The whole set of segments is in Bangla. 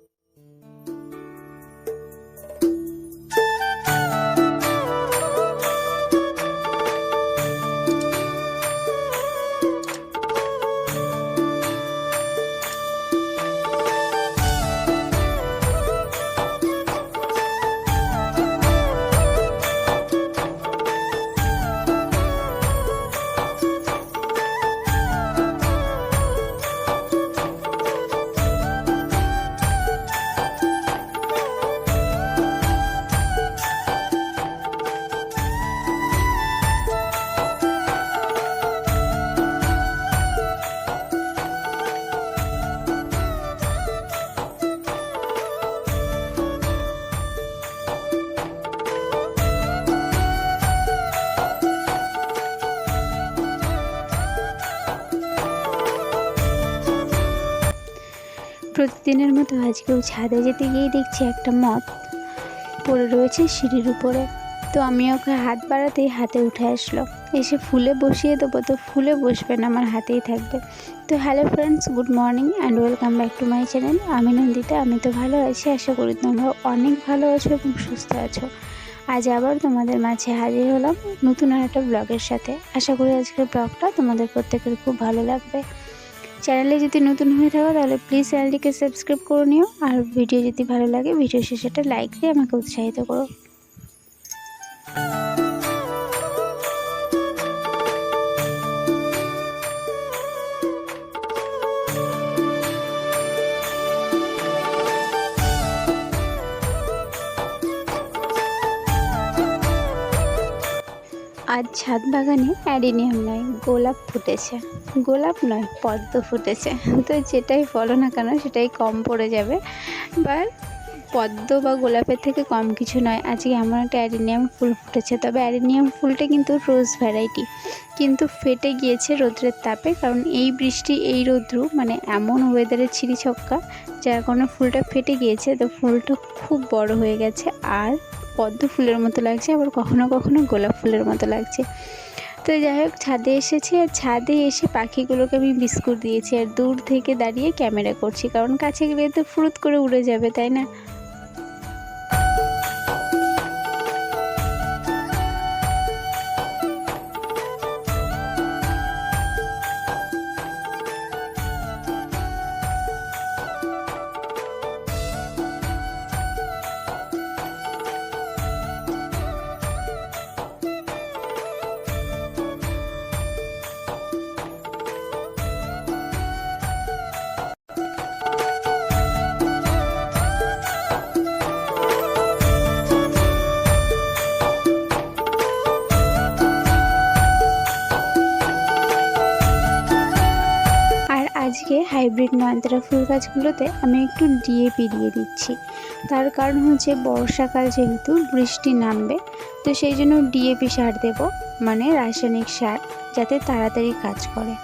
Música প্রতিদিনের মতো আজকেও ছাদে যেতে গিয়ে দেখছি একটা মদ পড়ে রয়েছে সিঁড়ির উপরে। তো আমি ওকে হাত বাড়াতেই হাতে উঠে আসলো। এসে ফুলে বসিয়ে দেবো তো ফুলে বসবে না, আমার হাতেই থাকবে। তো hello friends, good morning and welcome back to my channel. আমি নন্দিতা, আমি তো ভালো আছি, আশা করি তোমরা অনেক ভালো আছো এবং সুস্থ আছো। আজ আবার তোমাদের মাঝে হাজির হলাম নতুন আর একটা ব্লগের সাথে। আশা করি আজকের ব্লগটা তোমাদের প্রত্যেকের খুব ভালো লাগবে। চ্যানেলে যদি নতুন হয়ে থাকো, তাহলে প্লিজ চ্যানেলটিকে সাবস্ক্রাইব করে নিও। আর ভিডিও যদি ভালো লাগে ভিডিও শেষে একটা লাইক দিয়ে আমাকে উৎসাহিত করো। আজ ছাদ বাগানে অ্যাডিনিয়াম নয়, গোলাপ ফুটেছে। গোলাপ নয়, পদ্ম ফুটেছে। তো যেটাই বলো না কেন, সেটাই কম পড়ে যাবে। বা পদ্ম বা গোলাপের থেকে কম কিছু নয়। আজকে এমন একটা অ্যাডিনিয়াম ফুল ফুটেছে। তবে অ্যাডিনিয়াম ফুলটা কিন্তু রোজ ভ্যারাইটি। কিন্তু ফেটে গিয়েছে রৌদ্রের তাপে, কারণ এই বৃষ্টি, এই রৌদ্রু মানে এমন ওয়েদারের ছিঁড়ি ছক্কা, যার কারণে ফুলটা ফেটে গিয়েছে। তো ফুলটা খুব বড় হয়ে গেছে। আর পদ্ম ফুলের মতো লাগছে, আবার কখনো কখনো গোলাপ ফুলের মতো লাগছে। তো যাই হোক, ছাদে এসেছি আর ছাদে এসে পাখিগুলোকে আমি বিস্কুট দিয়েছি আর দূর থেকে দাঁড়িয়ে ক্যামেরা করছি, কারণ কাছে গেলে তো ফুরুত করে উড়ে যাবে, তাই না? হাইব্রিড নয়নতারা ফুল গাছগুলোতে আমি একটু ডিএপি দিয়ে দিচ্ছি। তার কারণ হচ্ছে বর্ষাকাল যেহেতু বৃষ্টি নামবে, তো সেই জন্য ডিএপি সার দেব মানে রাসায়নিক সার, যাতে তাড়াতাড়ি কাজ করে।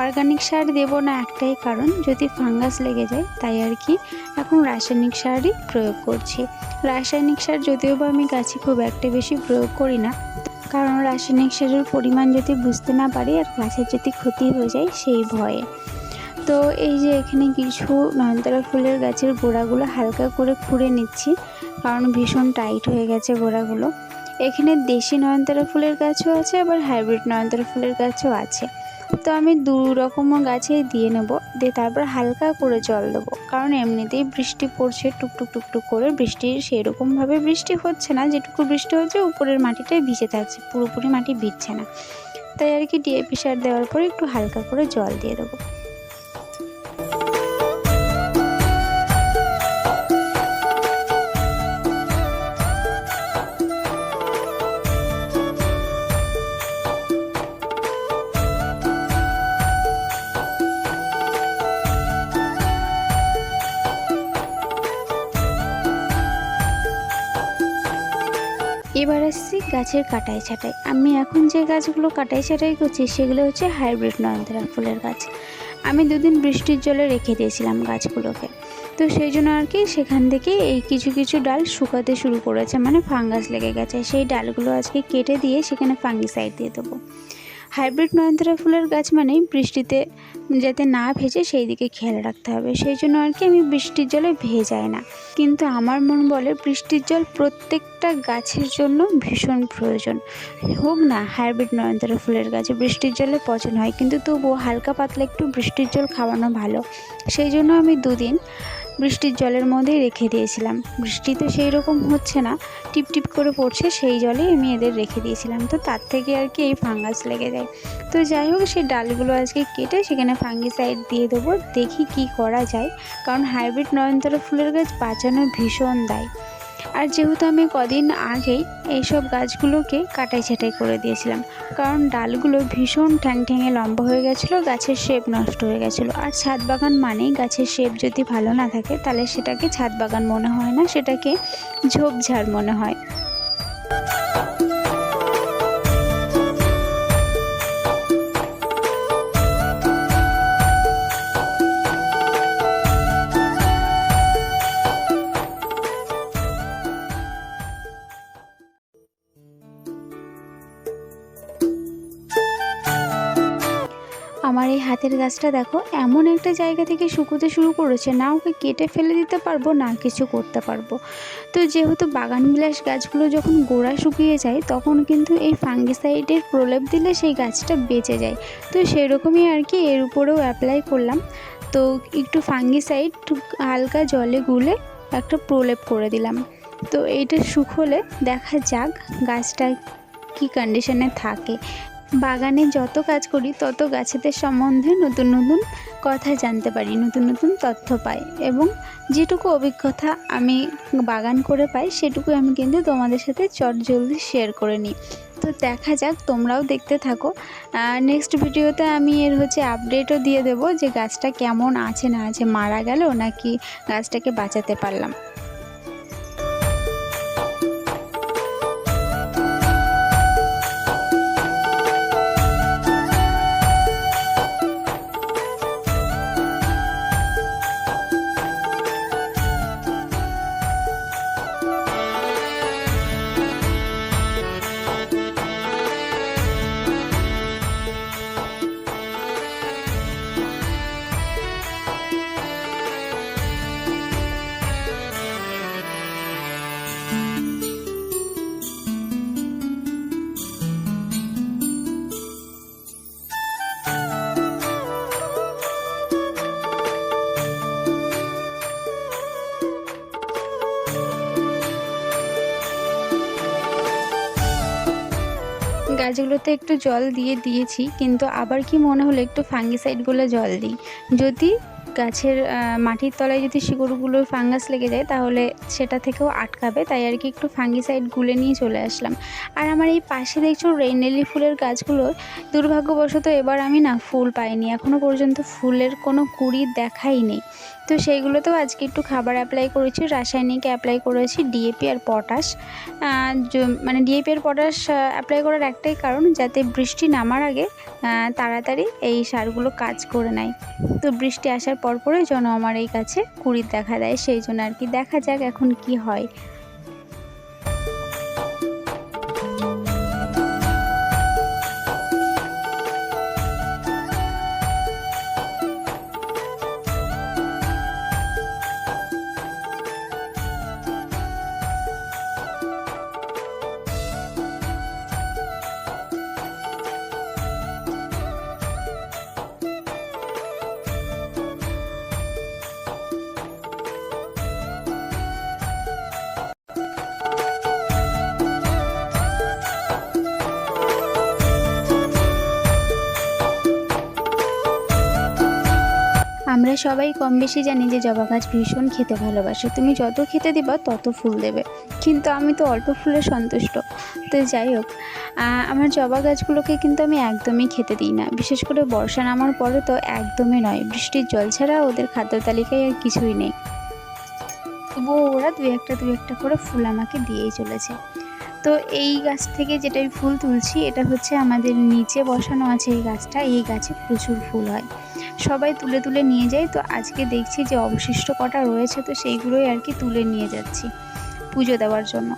অর্গানিক সার দেব না একটাই কারণ, যদি ফাঙ্গাস লেগে যায়, তাই আর কি এখন রাসায়নিক সারই প্রয়োগ করছি। রাসায়নিক সার যদিও বা আমি গাছে খুব একটা বেশি প্রয়োগ করি না, কারণ রাসায়নিক সারের পরিমাণ যদি বুঝতে না পারি আর গাছের যদি ক্ষতি হয়ে যায় সেই ভয়ে। তো এই যে এখানে কিছু নয়নতারা ফুলের গাছের গোড়াগুলো হালকা করে খুঁড়ে নিচ্ছি, কারণ ভীষণ টাইট হয়ে গেছে গোড়াগুলো। এখানে দেশি নয়নতারা ফুলের গাছও আছে, আবার হাইব্রিড নয়নতারা ফুলের গাছও আছে। তো আমি দু রকম গাছেই দিয়ে নেব, দিয়ে তারপর হালকা করে জল দেবো, কারণ এমনিতেই বৃষ্টি পড়ছে টুকটুক টুকটুক করে বৃষ্টি, সেরকমভাবে বৃষ্টি হচ্ছে না, যেটুকু বৃষ্টি হচ্ছে উপরের মাটিটাই ভিজে থাকছে, পুরোপুরি মাটি ভিজছে না। তাই আর কি ডিএপি সার দেওয়ার পরে একটু হালকা করে জল দিয়ে দেবো। এবার আসছি গাছের কাটাই ছাটাই। আমি এখন যে গাছগুলো কাটাই ছাটাই করছি, সেগুলো হচ্ছে হাইব্রিড নয়নতারা ফুলের গাছ। আমি দুদিন বৃষ্টির জলে রেখে দিয়েছিলাম গাছগুলোকে। তো সেই জন্য আর কি সেখান থেকে এই কিছু কিছু ডাল শুকাতে শুরু করেছে। মানে ফাঙ্গাস লেগে গেছে। সেই ডালগুলো আজকে কেটে দিয়ে সেখানে ফাঙ্গিসাইড দিয়ে দেবো। হাইব্রিড নয়নতারা ফুলের গাছ মানেই বৃষ্টিতে যাতে না ভেজে সেই দিকে খেয়াল রাখতে হবে। সেই জন্য আর কি আমি বৃষ্টির জলে ভেজাই না। কিন্তু আমার মন বলে বৃষ্টির জল প্রত্যেকটা গাছের জন্য ভীষণ প্রয়োজন। হোক না হাইব্রিড নয়নতারা ফুলের গাছে বৃষ্টির জলে পচন হয়, কিন্তু তবুও হালকা পাতলা একটু বৃষ্টির জল খাওয়ানো ভালো। সেই জন্য আমি দুদিন বৃষ্টির জলের মধ্যেই রেখে দিয়েছিলাম। বৃষ্টি তো সেই রকম হচ্ছে না টিপ টিপ করে পড়ছে, সেই জলে আমি এদের রেখে দিয়েছিলাম। তো তার থেকে আর কি এই ফাঙ্গাস লেগে যায়। তো যাই হোক সেই ডালগুলো আজকে কেটে সেখানে ফাঙ্গিসাইড দিয়ে দেবো, দেখি কি করা যায়। কারণ হাইব্রিড নয়নতারা ফুলের গাছ বাঁচানো ভীষণ দায়। আর যেহেতু আমি কদিন আগেই এইসব গাছগুলোকে কাটাই ছাটাই করে দিয়েছিলাম, কারণ ডালগুলো ভীষণ ঠ্যাং ঠ্যাঙে লম্বা হয়ে গেছিল, গাছের শেপ নষ্ট হয়ে গেছিল। আর ছাদ বাগান মানেই গাছের শেপ যদি ভালো না থাকে, তাহলে সেটাকে ছাদ বাগান মনে হয় না, সেটাকে ঝোপঝাড় মনে হয়। হাতের গাছটা দেখো, এমন একটা জায়গা থেকে শুকোতে শুরু করেছে, না ওকে কেটে ফেলে দিতে পারব, না কিছু করতে পারব। তো যেহেতু বাগান বিলাস গাছগুলো যখন গোড়া শুকিয়ে যায়, তখন কিন্তু এই ফাঙ্গিসাইডের প্রলেপ দিলে সেই গাছটা বেঁচে যায়। তো সেরকমই আর কি এর উপরেও অ্যাপ্লাই করলাম। তো একটু ফাঙ্গিসাইড হালকা জলে গুলে একটা প্রলেপ করে দিলাম। তো এইটা শুকোলে দেখা যাক গাছটা কী কন্ডিশনে থাকে। বাগানে যত কাজ করি, তত গাছেদের সম্বন্ধে নতুন নতুন কথা জানতে পারি, নতুন নতুন তথ্য পাই এবং যেটুকু অভিজ্ঞতা আমি বাগান করে পাই সেটুকু আমি কিন্তু তোমাদের সাথে চট জলদি শেয়ার করে নিই। তো দেখা যাক, তোমরাও দেখতে থাকো। নেক্সট ভিডিওতে আমি এর হচ্ছে আপডেটও দিয়ে দেবো যে গাছটা কেমন আছে, না আছে, মারা গেল, নাকি গাছটাকে বাঁচাতে পারলাম। গাছগুলোতে একটু জল দিয়ে দিয়েছি, কিন্তু আবার কি মনে হলো একটু ফাঙ্গিসাইডগুলো জল দিই? যদি গাছের মাটির তলায় যদি শিকড়গুলো ফাঙ্গাস লেগে যায়, তাহলে সেটা থেকেও আটকাবে। তাই আর কি একটু ফাঙ্গিসাইড গুলে নিয়ে চলে আসলাম। আর আমার এই পাশে দেখছ রেইনেলি ফুলের গাছগুলো। দুর্ভাগ্যবশত এবার আমি না ফুল পাইনি। এখনও পর্যন্ত ফুলের কোনো কুড়ি দেখাই নেই। তো সেইগুলোতেও আজকে একটু খাবার অ্যাপ্লাই করেছি। রাসায়নিক অ্যাপ্লাই করেছি ডিএপি আর পটাশ মানে ডিএপি আর পটাশ অ্যাপ্লাই করার একটাই কারণ, যাতে বৃষ্টি নামার আগে তাড়াতাড়ি এই সারগুলো কাজ করে নেয়। তো বৃষ্টি আসার পরপরই যেন আমার এই কাছে কুড়ির দেখা দেয়। সেই জন্য আর কি দেখা যাক এখন কি হয়। সবাই কম বেশি জানি যে জবা গাছ ভীষণ খেতে ভালোবাসে। তুমি যত খেতে দিবা, তত ফুল দেবে। কিন্তু আমি তো অল্প ফুলে সন্তুষ্ট। তো যাই হোক আমার জবা গাছগুলোকে কিন্তু আমি একদমই খেতে দিই না। বিশেষ করে বর্ষা নামার পরে তো একদমই নয়। বৃষ্টির জল ছাড়া ওদের খাদ্য তালিকায় আর কিছুই নেই। তবুও ওরা দু একটা দু একটা করে ফুল আমাকে দিয়েই চলেছে। তো এই গাছ থেকে যেটা ফুল তুলছি, এটা হচ্ছে আমাদের নিচে বসানো আছে এই গাছটা। এই গাছে প্রচুর ফুল হয়। সবাই তুলে তুলে নিয়ে যায়। তো আজকে দেখছি যে অবশিষ্ট কটা রয়েছে, তো সেইগুলোই আর কি তুলে নিয়ে যাচ্ছি পুজো দেওয়ার জন্য।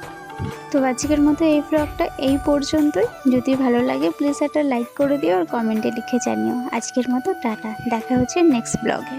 তো আজকের মতো এই ব্লগটা এই পর্যন্তই। যদি ভালো লাগে প্লিজ একটা লাইক করে দিও আর কমেন্টে লিখে জানিও। আজকের মতো টাটা। দেখা হচ্ছে নেক্সট ব্লগে